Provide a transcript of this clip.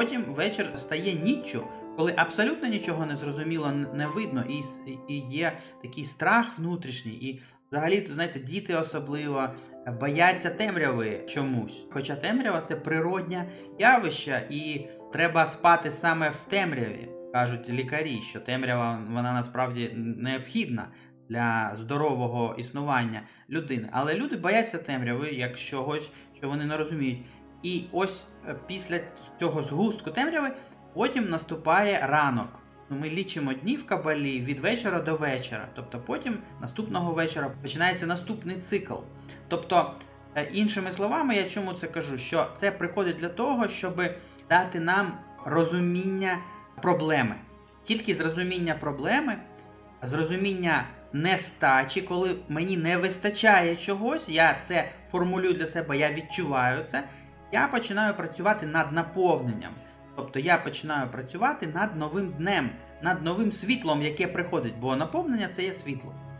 потім вечір стає ніччю, коли абсолютно нічого не зрозуміло, не видно, і, і є такий страх внутрішній. І взагалі, то, знаєте, діти особливо е, бояться темряви чомусь. Хоча темрява це природнє явище, і треба спати саме в темряві. Кажуть лікарі, що темрява вона насправді необхідна для здорового існування людини. Але люди бояться темряви як чогось, що вони не розуміють. І ось е, після цього згустку темряви потім наступає ранок. Ну, Ми лічимо дні в кабалі від вечора до вечора. Тобто потім наступного вечора починається наступний цикл. Тобто, е, іншими словами, я чому це кажу? Що це приходить для того, щоб дати нам розуміння проблеми. Тільки з розуміння проблеми, з розуміння нестачі, коли мені не вистачає чогось, я це формулюю для себе, я відчуваю це, я починаю працювати над наповненням. Тобто я починаю працювати над новим днем, над новим світлом, яке приходить, бо наповнення це є світло.